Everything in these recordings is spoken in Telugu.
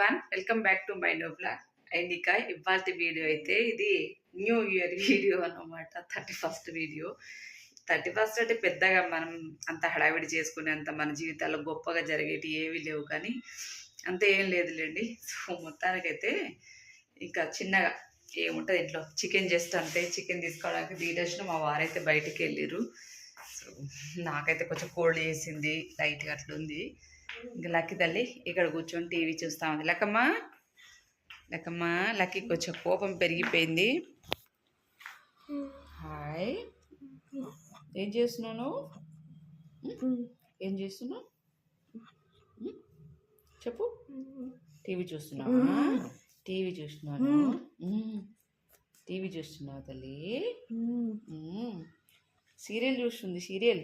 One welcome back to my no blog and ఇక ఇవాళ వీడియో అయితే ఇది న్యూ ఇయర్ వీడియో అన్నమాట thirty first video thirty first అంటే పెద్దగా మనం అంత హడావిడి చేసుకునే అంత మన జీవితాల్లో గొప్పగా జరిగేటి ఏవి లేవు కానీ అంత ఏం లేదులేండి. సో మొత్తానికైతే ఇంకా చిన్నగా ఏముంటుంది ఇంట్లో? చికెన్ జస్ట్ అంతే చికెన్ తీసుకోవడానికి ధీరజ్ను మా వారైతే బయటికి వెళ్ళిర్రు. సో నాకైతే కొంచెం కోల్డ్ చేసింది లైట్గా అట్లుంది. ఇంకా లక్కీ తల్లి ఇక్కడ కూర్చొని టీవీ చూస్తా ఉంది. లక్కమ్మ? లక్కమ్మ లక్కీ కొంచెం కోపం పెరిగిపోయింది. హాయ్. ఏం చేస్తున్నావు? ఏం చేస్తున్నావు? చెప్పు. టీవీ చూస్తున్నావా? టీవీ చూస్తున్నాను టీవీ చూస్తున్నావు తల్లి. సీరియల్ చూస్తుంది సీరియల్.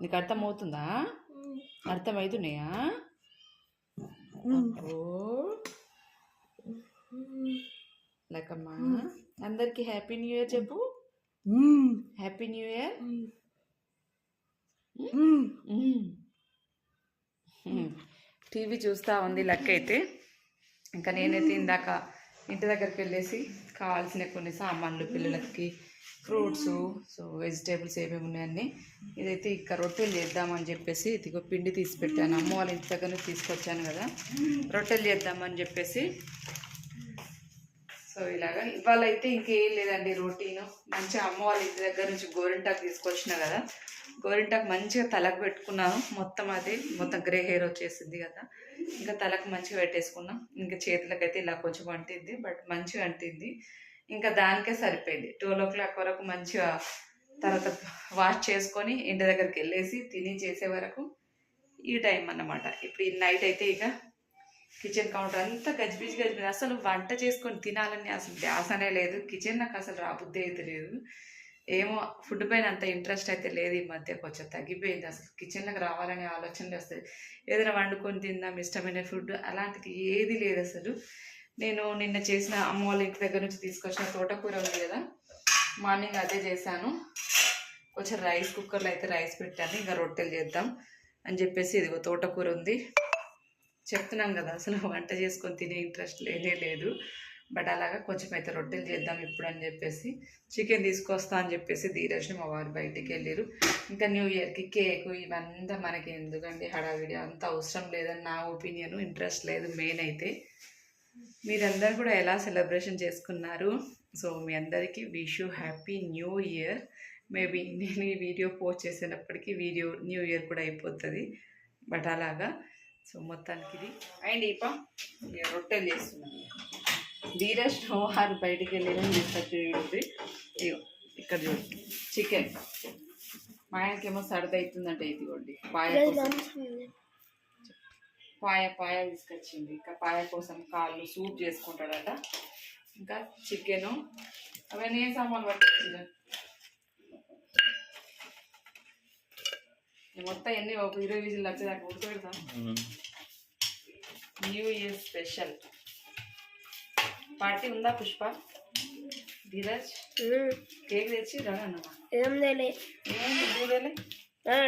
నీకు అర్థమవుతుందా? అర్థమవుతున్నాయా లకమ్మా అందరికి హ్యాపీ న్యూ ఇయర్ చెప్పు. హ్యాపీ న్యూ ఇయర్ టీవీ చూస్తూ ఉంది లెక్క అయితే ఇంకా నేనైతే ఇందాక ఇంటి దగ్గరికి వెళ్ళేసి కావాల్సిన కొన్ని సామాన్లు పిల్లలకి ఫ్రూట్స్ సో వెజిటేబుల్స్ ఏమేమి ఉన్నాయన్నీ ఇదైతే ఇక రొట్టెలు చేద్దామని చెప్పేసి ఇదిగో పిండి తీసి పెట్టాను. అమ్మ వాళ్ళ ఇంటి దగ్గర నుంచి తీసుకొచ్చాను కదా. రొట్టెలు చేద్దామని చెప్పేసి. సో ఇలాగా. ఇవాళ అయితే ఇంకేం లేదండి రొటీన్. మంచిగా అమ్మ వాళ్ళ ఇంటి దగ్గర నుంచి గోరింటాకు తీసుకొచ్చిన కదా. గోరింటాకు మంచిగా తలకు పెట్టుకున్నాను. మొత్తం అది మొత్తం గ్రే హెయిర్ వచ్చేసింది కదా. ఇంకా తలకు మంచిగా పెట్టేసుకున్నాం. ఇంకా చేతులకైతే ఇలా కొంచెం అంటింది బట్ మంచిగా అంటింది. ఇంకా దానికే సరిపోయింది. ట్వెల్వ్ ఓ క్లాక్ వరకు మంచిగా తర్వాత వాష్ చేసుకొని ఇంటి దగ్గరికి వెళ్ళేసి తిని చేసే వరకు ఈ టైం అన్నమాట. ఇప్పుడు ఈ నైట్ అయితే ఇక కిచెన్ కౌంటర్ అంతా గజిబిజి గజిబిజి. అసలు వంట చేసుకొని తినాలని అసలు ధ్యాసనే లేదు. కిచెన్ నాకు అసలు రాబుద్ది అయితే లేదు. ఏమో ఫుడ్ పైన అంత ఇంట్రెస్ట్ అయితే లేదు ఈ మధ్య. కొంచెం తగ్గిపోయింది అసలు. కిచెన్లోకి రావాలనే ఆలోచనలు వస్తుంది ఏదైనా వండుకొని తిందాం ఇష్టమైన ఫుడ్ అలాంటిది ఏది లేదు అసలు. నేను నిన్న చేసిన అమ్మ వాళ్ళ ఇంటి దగ్గర నుంచి తీసుకొచ్చిన తోటకూర ఉంది కదా. మార్నింగ్ అదే చేశాను. కొంచెం రైస్ కుక్కర్లో అయితే రైస్ పెట్టాను. ఇంకా రొట్టెలు చేద్దాం అని చెప్పేసి ఇదిగో తోటకూర ఉంది. చెప్తున్నాం కదా అసలు వంట చేసుకొని తినే ఇంట్రెస్ట్ లేనే లేదు. బట్ అలాగా కొంచెం అయితే రొట్టెలు చేద్దాం ఇప్పుడు అని చెప్పేసి చికెన్ తీసుకొస్తా అని చెప్పేసి ధీరజ్ని మా వారు బయటికి వెళ్ళారు ఇంకా న్యూ ఇయర్కి కేక్ ఇవంతా మనకి ఎందుకండి హడావిడి? అంత అవసరం లేదని నా ఒపీనియన్ ఇంట్రెస్ట్ లేదు మెయిన్ అయితే. మీరందరూ కూడా ఎలా సెలబ్రేషన్ చేసుకున్నారు? సో మీ అందరికీ wish you happy new year. Maybe నేను ఈ వీడియో పోస్ట్ చేసేటప్పటికి వీడియో న్యూ ఇయర్ కూడా అయిపోతుంది. బట్ అలాగా సో మొత్తానికి ఇది. అండ్ ఇప్ప రొట్టెలు చేస్తున్నాను. ధీరజ్ వారు బయటికి వెళ్ళిన తీసుకొచ్చి ఇగో ఇక్కడ చూడు చికెన్. మా ఆయనకేమో సరదా అవుతుందంటే ఇదిగోండి. పాయ పాయ పాయ తీసుకొచ్చింది. ఇంకా పాయ కోసం కాళ్ళు సూప్ చేసుకుంటాడట. ఇంకా చికెను. అవన్నీ ఏం సామాన్లు పట్టుకొచ్చింది మొత్తం ఎన్ని? ఒక ఇరవై విజిల్ వచ్చేదాకా ఉడకబెడతాం. న్యూ ఇయర్ స్పెషల్ పార్టీ ఉందా పుష్ప? ధీరజ్? కేక్ తెచ్చి రా అన్నమా ఏం? దూరేలే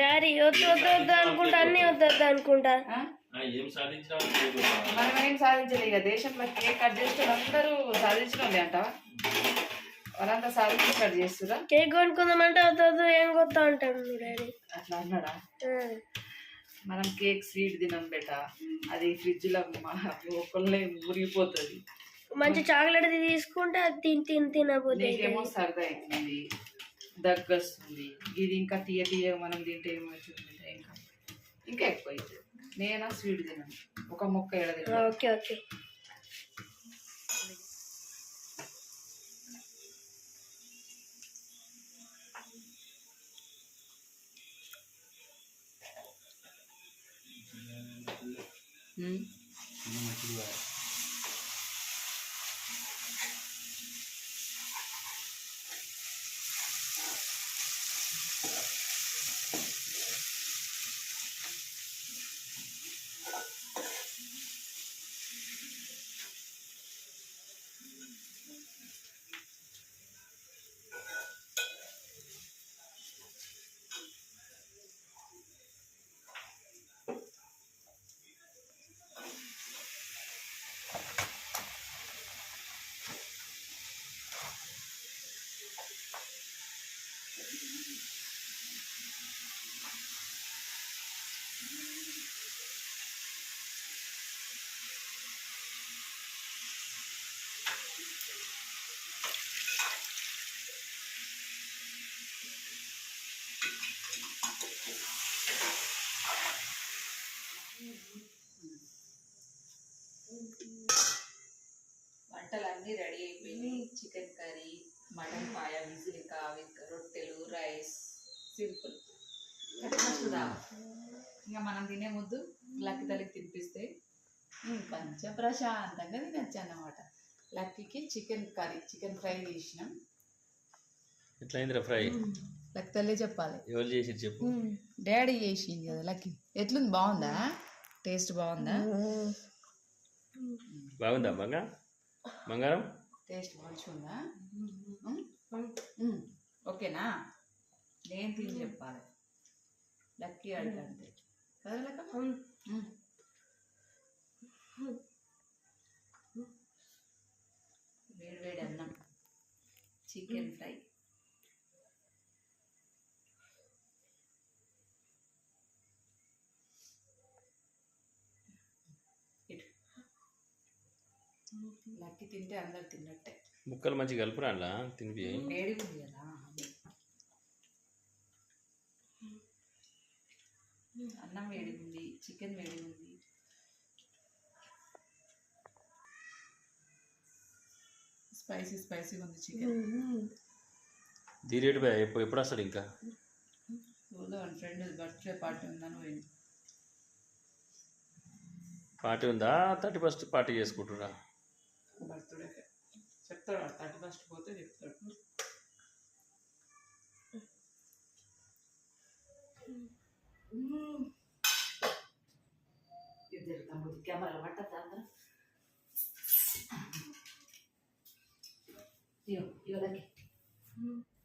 డాడీ వద్దు వద్దు వద్దు అనుకుంటా అన్ని వద్దు వద్దు అనుకుంటా ఏం. మనం ఏం సాధించలే ఇక దేశంలో కేక్ కట్ చేస్తే అందరూ వాళ్ళే అంటావా? వాళ్ళంతా సాధించి కట్ చేస్తురా కేక్ కొనుక్కుందామంటే వద్దు ఏం కొత్త అంటాడు డాడీ. అట్లా అన్నాడా. మనం కేక్ స్వీట్ తినం బెట. అది ఫ్రిడ్జ్లో ఒకళ్ళే మురిగిపోతుంది. మంచి చాక్లెట్ తీసుకుంటే అది తిని తిని తినబోతే నీకేమో సరదా అవుతుంది దగ్గు వస్తుంది ఇది ఇంకా తీయ తీయ మనం తింటే ఏమవుతుంది ఇంకా ఇంకా ఎక్కువ అవుతుంది నేనా స్వీట్ తినను ఒక మొక్క ఎడ తినను ఓకే ఓకే ఉమ్. ఇవి చికెన్ కర్రీ మటన్ పాయ విజిలిక విత్ రొట్టెలు రైస్ సింపుల్. ఇంకా మనం తినే ముద్దు లక్కి తల్లికి తినిపిస్తే కొంచెం ప్రశాంతంగా తినచ్చు అన్నమాట. లక్కీకి చికెన్ కర్రీ చికెన్ ఫ్రై చేసినాం. ఎట్లా అయిందిరా ఫ్రై లక్కి తల్లి చెప్పాలి. ఎవరు చేసి చెప్పు. డాడీ చేసింది కదా లక్కీ. ఎట్లుంది బాగుందా? టేస్ట్ బాగుందా? బాగుందా మంగ? బంగారం? టేస్ట్ ఉందా. ఓకేనా? నేను తిని చెప్పాలి. లక్కీ అడగంటే కదా లక్క? మ్మ్. వేడి వేడి అన్నం. చికెన్ ఫ్రై ఇటు లక్కీ తింటే అందరు తిన్నట్టే. ముక్కలు మంచిగా కలుపురా అలా తినిపి. వేడి ఉంది కదా అన్నం వేడి ఉంది చికెన్ వేడి ఉంది స్పైసీ స్పైసీ ఉంది చికెన్. దీరేటు బా ఎప్పుడు ఎప్పుడు వస్తాడు ఇంకా? ఊళ్ళో వన్ ఫ్రెండ్ బర్త్డే పార్టీ ఉందని పోయింది పార్టీ ఉందా? థర్టీ ఫస్ట్ పార్టీ చేసుకుంటురా బర్త్డేకి చెప్తాడు థర్టీ ఫస్ట్ పోతే చెప్తాడు. ఇద్దరు తమ్ముడు కెమెరా పట్టద్దా ఇవ్వదకి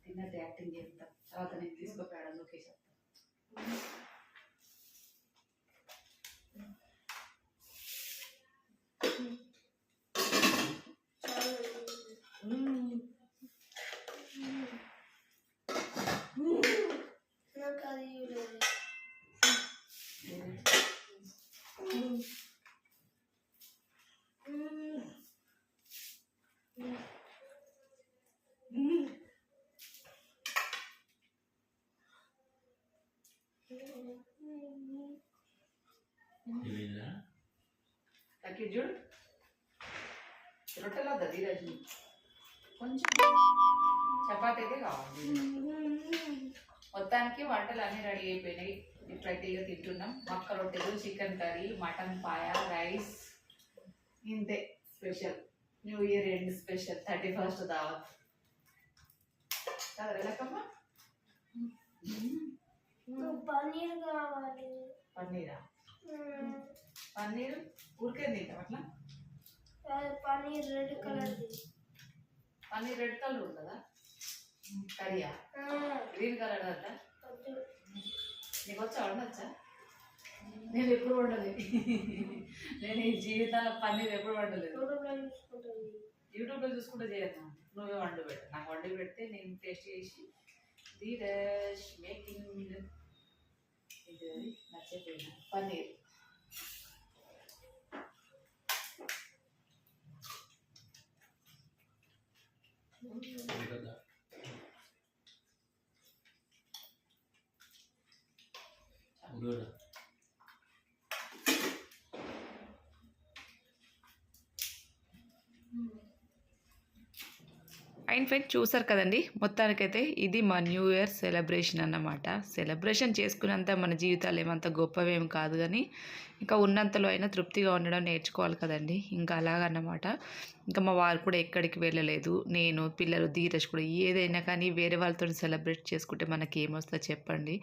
తిన్నట్టు యాక్టింగ్ చేస్తా. తర్వాత నేను తీసుకోపోయాడు లొకేషన్ నాకు అది లేదు లక్కీ చూడు ధీరజ్ కొంచెం చపాతీ అయితే కావాలి. మొత్తానికి వంటలు అన్నీ రెడీ అయిపోయినాయి. ఇప్పుడైతే ఇక తింటున్నాం. మక్క రొట్టెలు chicken curry mutton paya rice. ఇంతే special. New year end special. Thirty first దావత్. కదా లెక్కమ్మా? పన్నీర్ కావాలి. పన్నీరా? పన్నీర్? ఊరికే తింటాం అట్లా? పన్నీర్ రెడ్ కలర్ది. పన్నీర్ రెడ్ కలర్ ఉంటుందా? కర్రీయా? గ్రీన్ కలర్ కదా నీకు వచ్చా? వండొచ్చా? నేను ఎప్పుడు వండలేదు నేను ఈ జీవితంలో పన్నీర్ ఎప్పుడు వండలేదు. యూట్యూబ్లో చూసుకుంటే చేయను నువ్వే వండి పెట్టు. నాకు వండి పెడితే నేను టేస్ట్ చేసి ధీరజ్ మేకింగ్ ఇది నచ్చిపోయిన పన్నీర్. అండ్ ఫ్రెండ్ చూసారు కదండి మొత్తానికైతే ఇది మా న్యూ ఇయర్ సెలబ్రేషన్ అన్నమాట. సెలబ్రేషన్ చేసుకున్నంత మన జీవితాలు ఏమంత గొప్పవేం కాదు కానీ ఇంకా ఉన్నంతలో అయినా తృప్తిగా ఉండడం నేర్చుకోవాలి కదండి. ఇంకా అలాగన్నమాట. ఇంకా మా వారు కూడా ఎక్కడికి వెళ్ళలేదు. నేను పిల్లలు ధీరజ్ కూడా ఏదైనా కానీ వేరే వాళ్ళతో సెలబ్రేట్ చేసుకుంటే మనకి ఏమొస్తుందో చెప్పండి.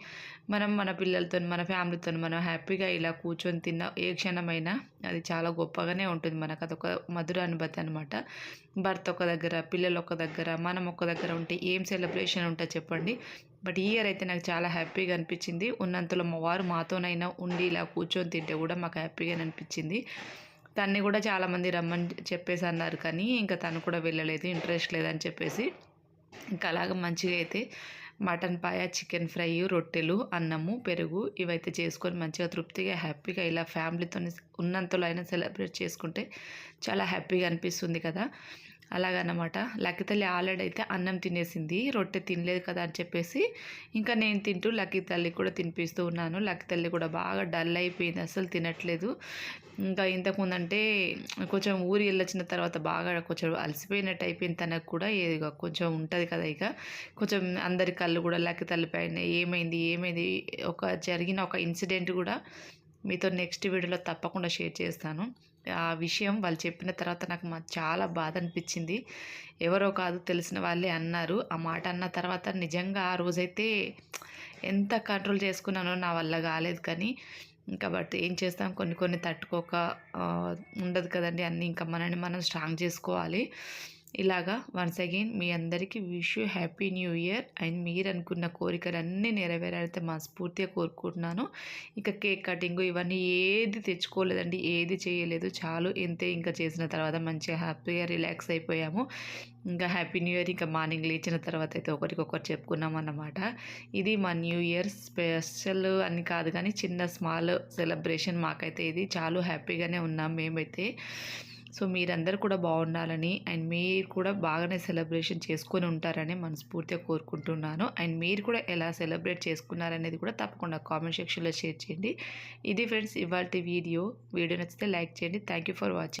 మనం మన పిల్లలతో మన ఫ్యామిలీతో మనం హ్యాపీగా ఇలా కూర్చొని తిన్న ఏ క్షణమైనా అది చాలా గొప్పగానే ఉంటుంది. మనకు అదొక మధుర అనుభూతి అనమాట భర్త ఒక దగ్గర పిల్లలు ఒక దగ్గర మనం ఒక దగ్గర ఉంటే ఏం సెలబ్రేషన్ ఉంటుంది చెప్పండి. బట్ ఈ ఇయర్ అయితే నాకు చాలా హ్యాపీగా అనిపించింది. ఉన్నంతలో మా వారు మాతోనైనా ఉండి ఇలా కూర్చొని తింటే కూడా మాకు హ్యాపీగా అనిపించింది. తన్ని కూడా చాలామంది రమ్మని చెప్పేసి అన్నారు కానీ ఇంకా తను కూడా వెళ్ళలేదు ఇంట్రెస్ట్ లేదని చెప్పేసి. ఇంకా అలాగ మంచిగా అయితే మటన్ పాయ చికెన్ ఫ్రై రొట్టెలు అన్నము పెరుగు ఇవైతే చేసుకొని మంచిగా తృప్తిగా హ్యాపీగా ఇలా ఫ్యామిలీతో ఉన్నంతలో అయినా సెలబ్రేట్ చేసుకుంటే చాలా హ్యాపీగా అనిపిస్తుంది కదా. అలాగనమాట. లక్కి తల్లి ఆల్రెడీ అయితే అన్నం తినేసింది. రొట్టె తినలేదు కదా అని చెప్పేసి ఇంకా నేను తింటూ లక్కి తల్లి కూడా తినిపిస్తూ ఉన్నాను. లక్కి తల్లి కూడా బాగా డల్ అయిపోయింది. అసలు తినట్లేదు. ఇంకా ఇంతకుముందంటే కొంచెం ఊరి వెళ్ళొచ్చిన తర్వాత బాగా కొంచెం అలసిపోయినట్టు అయిపోయింది తనకు కూడా. ఇక కొంచెం ఉంటుంది కదా ఇక. కొంచెం అందరి కళ్ళు కూడా లక్కి తల్లి పైన. ఏమైంది? ఏమైంది? ఒక జరిగిన ఒక ఇన్సిడెంట్ కూడా మీతో నెక్స్ట్ వీడియోలో తప్పకుండా షేర్ చేస్తాను. ఆ విషయం వాళ్ళు చెప్పిన తర్వాత నాకు మా చాలా బాధ అనిపించింది. ఎవరో కాదు తెలిసిన వాళ్ళే అన్నారు. ఆ మాట అన్న తర్వాత నిజంగా ఆ రోజైతే ఎంత కంట్రోల్ చేసుకున్నానో నా వల్ల కాలేదు కానీ ఇంకా బట్ ఏం చేస్తాం? కొన్ని కొన్ని తట్టుకోక ఉండదు కదండి అన్నీ. ఇంకా మనని మనం స్ట్రాంగ్ చేసుకోవాలి. ఇలాగా వన్స్ అగైన్ మీ అందరికీ wish you happy new year and మీరు అనుకున్న కోరికలన్నీ నెరవేరాలైతే మనస్ఫూర్తిగా కోరుకుంటున్నాను. ఇంకా కేక్ కటింగ్ ఇవన్నీ ఏది తెచ్చుకోలేదండి ఏది చేయలేదు. చాలు ఇంతే ఇంకా చేసిన తర్వాత మంచిగా హ్యాపీగా రిలాక్స్ అయిపోయాము. ఇంకా హ్యాపీ న్యూ ఇయర్ ఇంకా మార్నింగ్ లేచిన తర్వాత అయితే ఒకరికొకరు చెప్పుకున్నాం అన్నమాట. ఇది మా న్యూ ఇయర్ స్పెషల్ అని కాదు కానీ చిన్న స్మాల్ సెలబ్రేషన్ మాకైతే ఇది. చాలా హ్యాపీగానే ఉన్నాం మేమైతే. సో మీరందరూ కూడా బాగుండాలని అండ్ మీరు కూడా బాగానే సెలబ్రేషన్ చేసుకొని ఉంటారని మనస్ఫూర్తిగా కోరుకుంటున్నాను. అండ్ మీరు కూడా ఎలా సెలబ్రేట్ చేసుకున్నారనేది కూడా తప్పకుండా కామెంట్ సెక్షన్లో షేర్ చేయండి. ఇది ఫ్రెండ్స్ ఇవాళ వీడియో. వీడియో నచ్చితే లైక్ చేయండి. Thank you for watching.